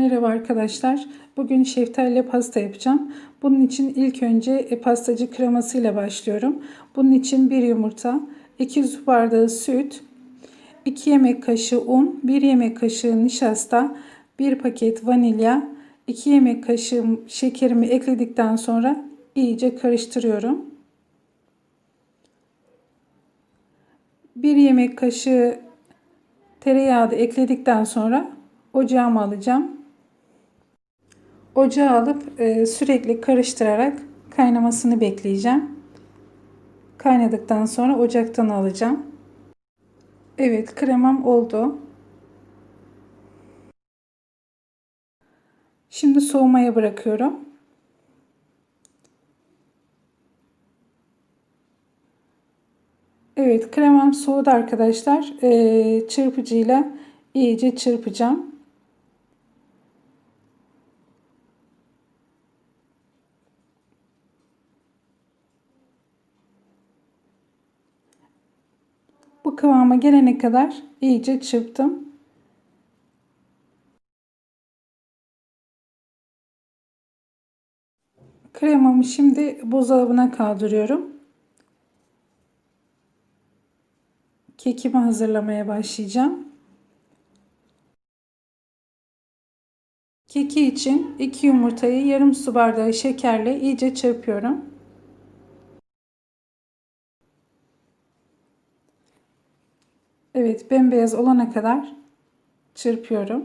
Merhaba arkadaşlar. Bugün şeftali pasta yapacağım. Bunun için ilk önce e, pastacı kremasıyla başlıyorum. Bunun için bir yumurta, 2 su bardağı süt, 2 yemek kaşığı un, 1 yemek kaşığı nişasta, 1 paket vanilya, 2 yemek kaşığı şekerimi ekledikten sonra iyice karıştırıyorum. 1 yemek kaşığı tereyağı da ekledikten sonra ocağıma alacağım. Ocağa alıp e, sürekli karıştırarak kaynamasını bekleyeceğim. Kaynadıktan sonra ocaktan alacağım. Evet kremam oldu. Şimdi soğumaya bırakıyorum. Evet kremam soğudu arkadaşlar. Ee, çırpıcıyla iyice çırpacağım. Bu kıvama gelene kadar iyice çırptım. Kremamı şimdi buzdolabına kaldırıyorum. Kekimi hazırlamaya başlayacağım. Keki için 2 yumurtayı yarım su bardağı şekerle iyice çırpıyorum. Evet, bembeyaz olana kadar çırpıyorum.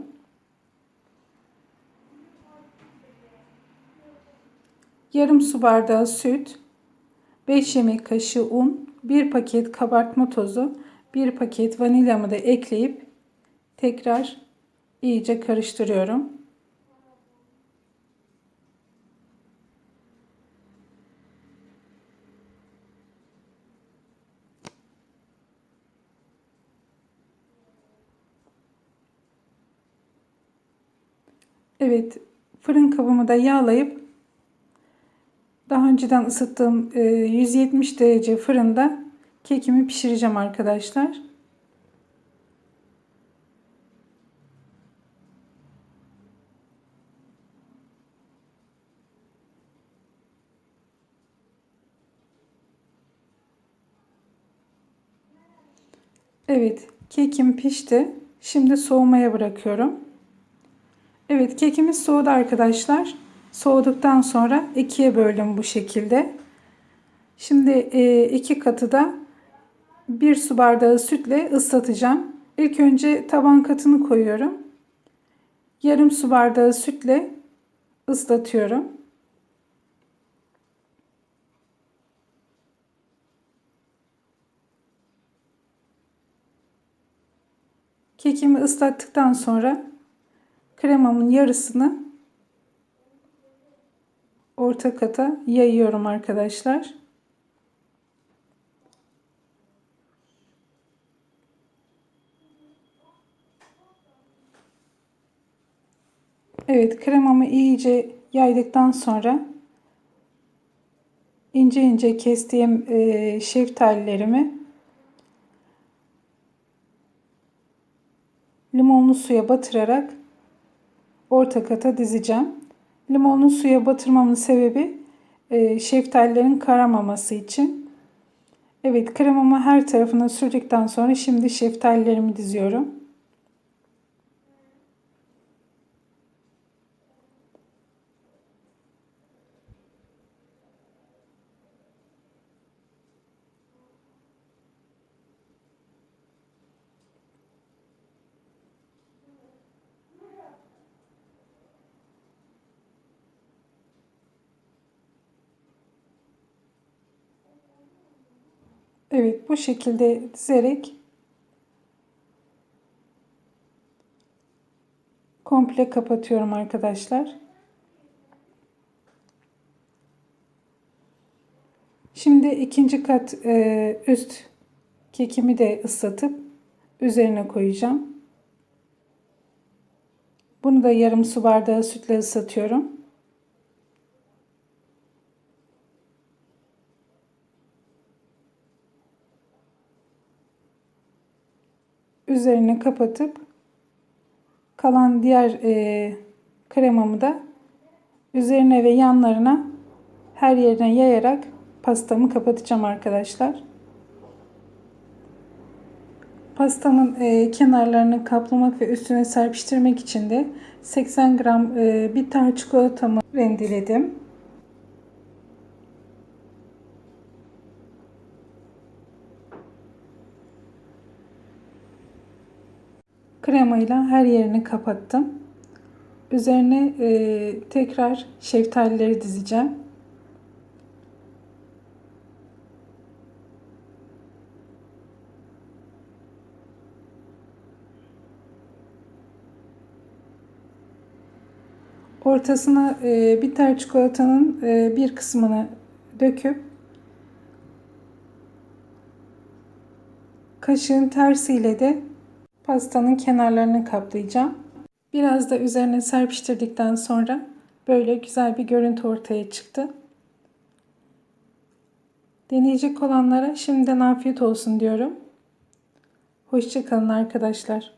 Yarım su bardağı süt, 5 yemek kaşığı un, 1 paket kabartma tozu, 1 paket vanilyamı da ekleyip tekrar iyice karıştırıyorum. Evet, fırın kabımı da yağlayıp daha önceden ısıttığım 170 e, derece fırında kekimi pişireceğim arkadaşlar. Evet, kekim pişti. Şimdi soğumaya bırakıyorum. Evet kekimiz soğudu arkadaşlar. Soğuduktan sonra ikiye böldüm bu şekilde. Şimdi e, iki katı da bir su bardağı sütle ıslatacağım. İlk önce taban katını koyuyorum. Yarım su bardağı sütle ıslatıyorum. Kekimi ıslattıktan sonra kremamın yarısını orta kata yayıyorum arkadaşlar. Evet kremamı iyice yaydıktan sonra ince ince kestiğim e, şeftalilerimi limonlu suya batırarak orta kata dizeceğim. Limonlu suya batırmamın sebebi e, şeftalilerin karamaması için. Evet kremamı her tarafına sürdükten sonra şimdi şeftalilerimi diziyorum. Evet bu şekilde dizerek komple kapatıyorum arkadaşlar. Şimdi ikinci kat e, üst kekimi de ıslatıp üzerine koyacağım. Bunu da yarım su bardağı sütle ıslatıyorum. Üzerine kapatıp kalan diğer e, kremamı da üzerine ve yanlarına her yerine yayarak pastamı kapatacağım arkadaşlar. Pastamın e, kenarlarını kaplamak ve üstüne serpiştirmek için de 80 gram e, bitter çikolatamı rendeledim. Kremayla her yerini kapattım. Üzerine e, tekrar şeftalileri dizeceğim. Ortasına e, bitter çikolatanın e, bir kısmını döküp kaşığın tersiyle de pastanın kenarlarını kaplayacağım. Biraz da üzerine serpiştirdikten sonra böyle güzel bir görüntü ortaya çıktı. Deneyecek olanlara şimdiden afiyet olsun diyorum. Hoşçakalın arkadaşlar.